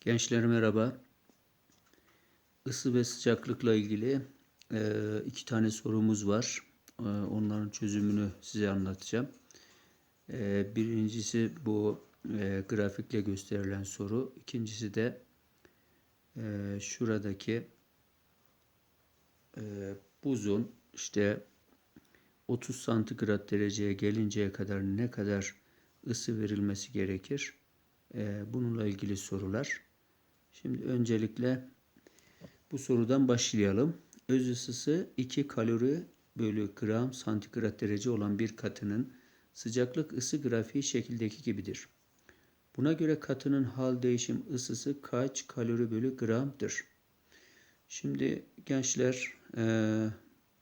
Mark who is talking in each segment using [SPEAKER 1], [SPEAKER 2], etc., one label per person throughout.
[SPEAKER 1] Gençler merhaba. Isı ve sıcaklıkla ilgili e, iki tane sorumuz var. E, onların çözümünü size anlatacağım. E, birincisi bu grafikle gösterilen soru. İkincisi de şuradaki buzun işte 30 santigrat dereceye gelinceye kadar ne kadar ısı verilmesi gerekir? Bununla ilgili sorular. Şimdi öncelikle bu sorudan başlayalım. Öz ısısı 2 kalori bölü gram santigrat derece olan bir katının sıcaklık ısı grafiği şekildeki gibidir. Buna göre katının hal değişim ısısı kaç kalori bölü gramdır? Şimdi gençler e,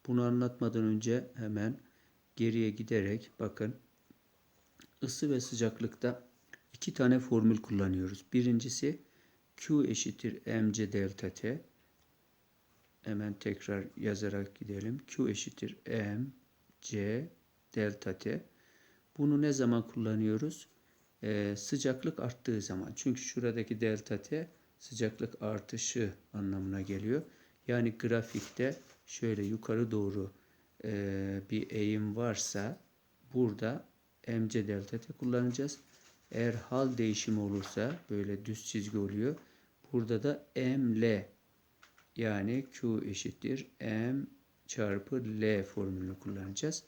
[SPEAKER 1] bunu anlatmadan önce hemen geriye giderek bakın ısı ve sıcaklıkta iki tane formül kullanıyoruz. Birincisi Q eşittir mc delta t. Hemen tekrar yazarak gidelim. Q eşittir mc delta t. Bunu ne zaman kullanıyoruz? Ee, sıcaklık arttığı zaman. Çünkü şuradaki delta t sıcaklık artışı anlamına geliyor. Yani grafikte şöyle yukarı doğru e, bir eğim varsa burada mc delta t kullanacağız. Eğer hal değişimi olursa böyle düz çizgi oluyor. Burada da ml yani q eşittir m çarpı l formülünü kullanacağız.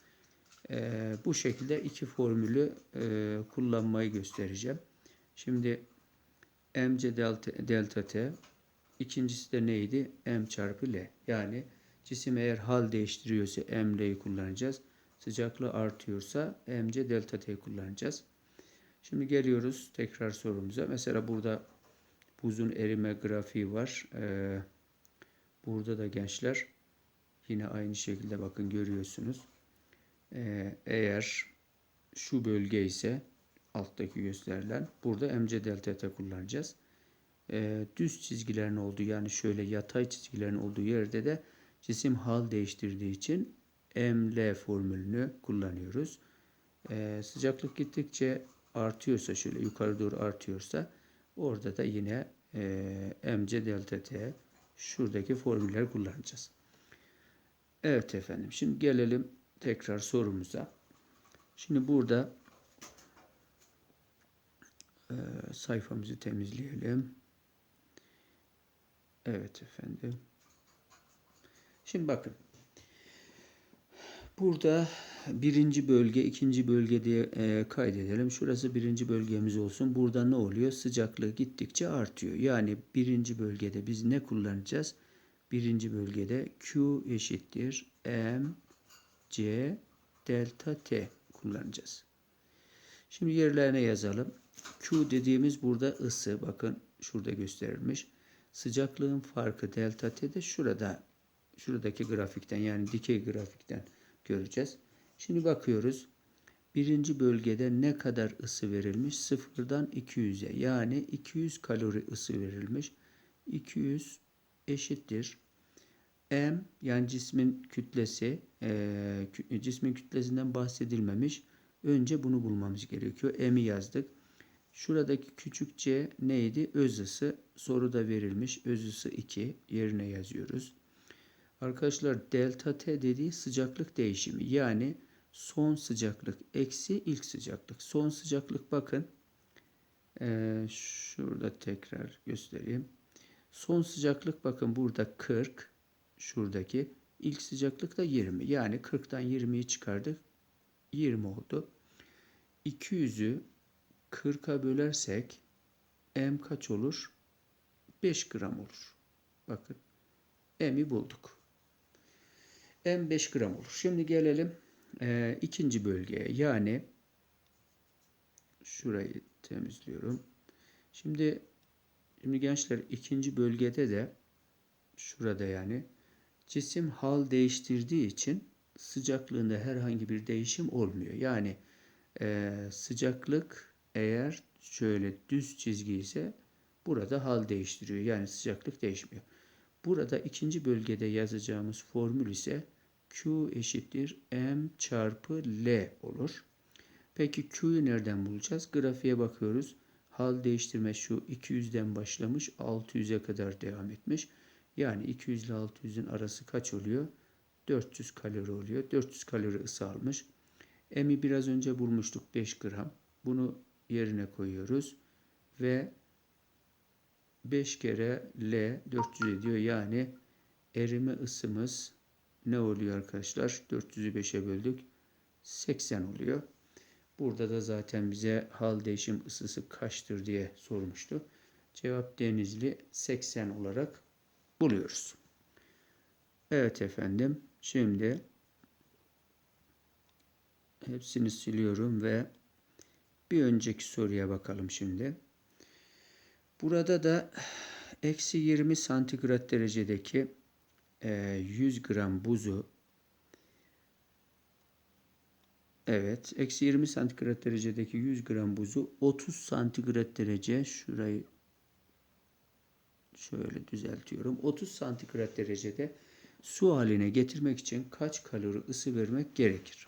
[SPEAKER 1] Ee, bu şekilde iki formülü e, kullanmayı göstereceğim. Şimdi mc delta, delta t ikincisi de neydi? m çarpı l. Yani cisim eğer hal değiştiriyorsa ml'yi kullanacağız. Sıcaklığı artıyorsa mc delta t kullanacağız. Şimdi geliyoruz tekrar sorumuza. Mesela burada buzun erime grafiği var. Ee, burada da gençler yine aynı şekilde bakın görüyorsunuz. Ee, eğer şu bölge ise alttaki gösterilen burada mc delta t kullanacağız. Ee, düz çizgilerin olduğu yani şöyle yatay çizgilerin olduğu yerde de cisim hal değiştirdiği için ml formülünü kullanıyoruz. Ee, sıcaklık gittikçe artıyorsa şöyle yukarı doğru artıyorsa orada da yine e, mc delta t şuradaki formülleri kullanacağız. Evet efendim şimdi gelelim tekrar sorumuza. Şimdi burada e, sayfamızı temizleyelim. Evet efendim. Şimdi bakın. Burada birinci bölge, ikinci bölge diye e, kaydedelim. Şurası birinci bölgemiz olsun. Burada ne oluyor? Sıcaklığı gittikçe artıyor. Yani birinci bölgede biz ne kullanacağız? Birinci bölgede Q eşittir M C delta T kullanacağız. Şimdi yerlerine yazalım. Q dediğimiz burada ısı. Bakın şurada gösterilmiş. Sıcaklığın farkı delta T de şurada. Şuradaki grafikten yani dikey grafikten göreceğiz. Şimdi bakıyoruz. Birinci bölgede ne kadar ısı verilmiş? Sıfırdan 200'e yani 200 kalori ısı verilmiş. 200 eşittir. M yani cismin kütlesi e, cismin kütlesinden bahsedilmemiş. Önce bunu bulmamız gerekiyor. M'i yazdık. Şuradaki küçük c neydi? Öz ısı. Soruda verilmiş. Öz ısı 2 yerine yazıyoruz. Arkadaşlar delta T dediği sıcaklık değişimi. Yani son sıcaklık eksi ilk sıcaklık. Son sıcaklık bakın. Ee, şurada tekrar göstereyim. Son sıcaklık bakın burada 40. Şuradaki. ilk sıcaklık da 20. Yani 40'tan 20'yi çıkardık. 20 oldu. 200'ü 40'a bölersek M kaç olur? 5 gram olur. Bakın M'i bulduk. M 5 gram olur. Şimdi gelelim e, ikinci bölgeye. Yani şurayı temizliyorum. Şimdi şimdi gençler ikinci bölgede de şurada yani cisim hal değiştirdiği için sıcaklığında herhangi bir değişim olmuyor. Yani e, sıcaklık eğer şöyle düz çizgi ise burada hal değiştiriyor. Yani sıcaklık değişmiyor. Burada ikinci bölgede yazacağımız formül ise Q eşittir M çarpı L olur. Peki Q'yu nereden bulacağız? Grafiğe bakıyoruz. hal değiştirme şu 200'den başlamış 600'e kadar devam etmiş. Yani 200 ile 600'ün arası kaç oluyor? 400 kalori oluyor. 400 kalori ısı almış. M'i biraz önce bulmuştuk 5 gram. Bunu yerine koyuyoruz. Ve 5 kere L 400 ediyor. Yani erime ısımız ne oluyor arkadaşlar? 400'ü 5'e böldük. 80 oluyor. Burada da zaten bize hal değişim ısısı kaçtır diye sormuştu. Cevap Denizli 80 olarak buluyoruz. Evet efendim. Şimdi hepsini siliyorum ve bir önceki soruya bakalım şimdi. Burada da eksi 20 santigrat derecedeki 100 gram buzu Evet. Eksi 20 santigrat derecedeki 100 gram buzu 30 santigrat derece şurayı şöyle düzeltiyorum. 30 santigrat derecede su haline getirmek için kaç kalori ısı vermek gerekir?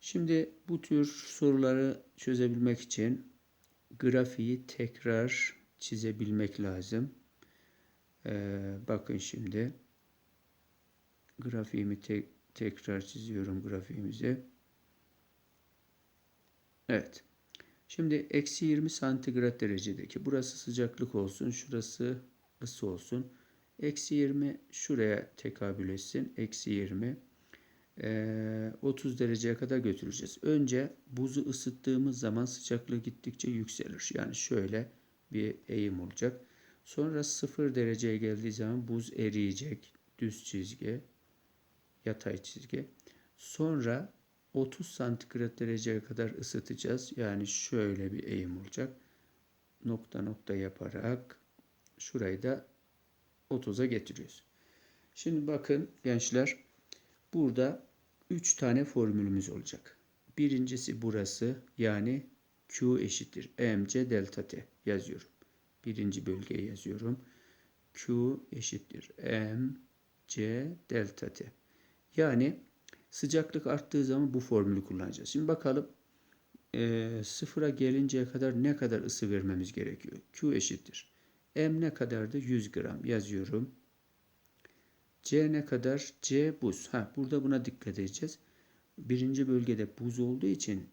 [SPEAKER 1] Şimdi bu tür soruları çözebilmek için grafiği tekrar çizebilmek lazım. Ee, bakın şimdi grafiğimi te tekrar çiziyorum grafiğimizi. Evet. Şimdi eksi 20 santigrat derecedeki burası sıcaklık olsun. Şurası ısı olsun. Eksi 20 şuraya tekabül etsin. Eksi 20 e, 30 dereceye kadar götüreceğiz. Önce buzu ısıttığımız zaman sıcaklığı gittikçe yükselir. Yani şöyle bir eğim olacak. Sonra 0 dereceye geldiği zaman buz eriyecek. Düz çizgi, yatay çizgi. Sonra 30 santigrat dereceye kadar ısıtacağız. Yani şöyle bir eğim olacak. Nokta nokta yaparak şurayı da 30'a getiriyoruz. Şimdi bakın gençler burada 3 tane formülümüz olacak. Birincisi burası yani Q eşittir mc delta t yazıyorum. Birinci bölgeye yazıyorum. Q eşittir mc delta t. Yani Sıcaklık arttığı zaman bu formülü kullanacağız. Şimdi bakalım e, sıfıra gelinceye kadar ne kadar ısı vermemiz gerekiyor? Q eşittir. M ne kadardı? 100 gram yazıyorum. C ne kadar? C buz. Ha, burada buna dikkat edeceğiz. Birinci bölgede buz olduğu için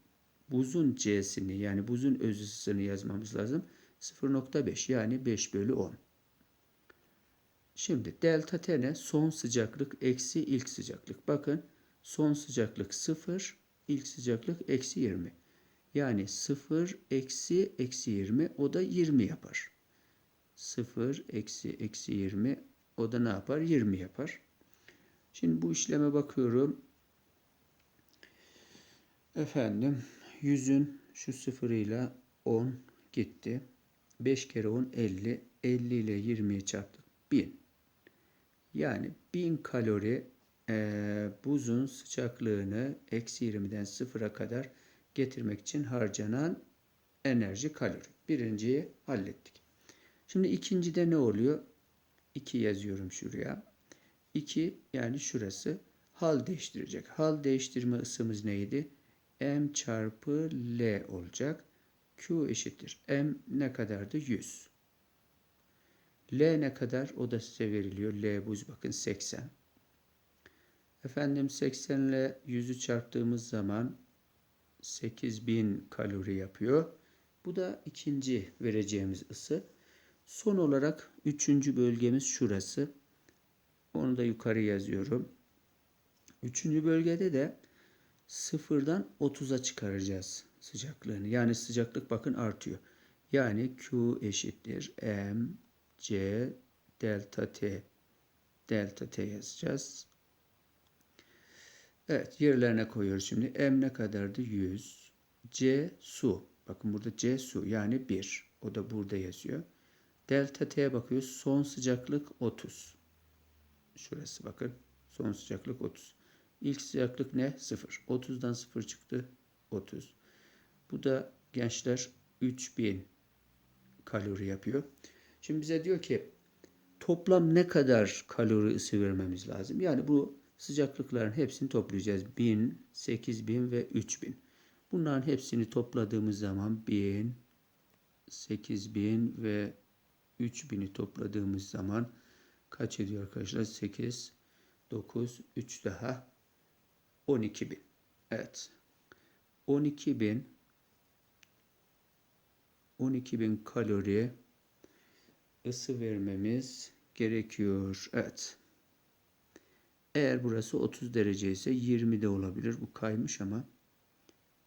[SPEAKER 1] buzun C'sini yani buzun öz ısısını yazmamız lazım. 0.5 yani 5 bölü 10. Şimdi delta T ne? Son sıcaklık eksi ilk sıcaklık. Bakın Son sıcaklık 0, ilk sıcaklık eksi 20. Yani 0 eksi eksi 20 o da 20 yapar. 0 eksi eksi 20 o da ne yapar? 20 yapar. Şimdi bu işleme bakıyorum. Efendim 100'ün şu sıfırıyla 10 gitti. 5 kere 10 50. 50 ile 20'yi çarptık. 1000. Yani 1000 kalori e, buzun sıcaklığını eksi 20'den sıfıra kadar getirmek için harcanan enerji kalori. Birinciyi hallettik. Şimdi ikincide ne oluyor? 2 yazıyorum şuraya. 2 yani şurası hal değiştirecek. Hal değiştirme ısımız neydi? M çarpı L olacak. Q eşittir. M ne kadardı? 100. L ne kadar? O da size veriliyor. L buz bakın 80. Efendim 80 ile 100'ü çarptığımız zaman 8000 kalori yapıyor. Bu da ikinci vereceğimiz ısı. Son olarak üçüncü bölgemiz şurası. Onu da yukarı yazıyorum. Üçüncü bölgede de sıfırdan 30'a çıkaracağız sıcaklığını. Yani sıcaklık bakın artıyor. Yani Q eşittir M C delta T delta T yazacağız. Evet yerlerine koyuyoruz şimdi. M ne kadardı? 100. C su. Bakın burada C su yani 1. O da burada yazıyor. Delta T'ye bakıyoruz. Son sıcaklık 30. Şurası bakın. Son sıcaklık 30. İlk sıcaklık ne? 0. 30'dan 0 çıktı. 30. Bu da gençler 3000 kalori yapıyor. Şimdi bize diyor ki toplam ne kadar kalori ısı vermemiz lazım? Yani bu sıcaklıkların hepsini toplayacağız. 1000, 8000 ve 3000. Bunların hepsini topladığımız zaman 1000, 8000 ve 3000'i topladığımız zaman kaç ediyor arkadaşlar? 8, 9, 3 daha 12.000. Evet. 12.000 12.000 kalori ısı vermemiz gerekiyor. Evet. Eğer burası 30 derece ise 20 de olabilir. Bu kaymış ama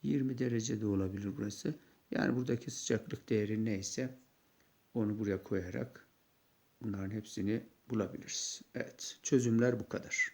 [SPEAKER 1] 20 derece de olabilir burası. Yani buradaki sıcaklık değeri neyse onu buraya koyarak bunların hepsini bulabiliriz. Evet. Çözümler bu kadar.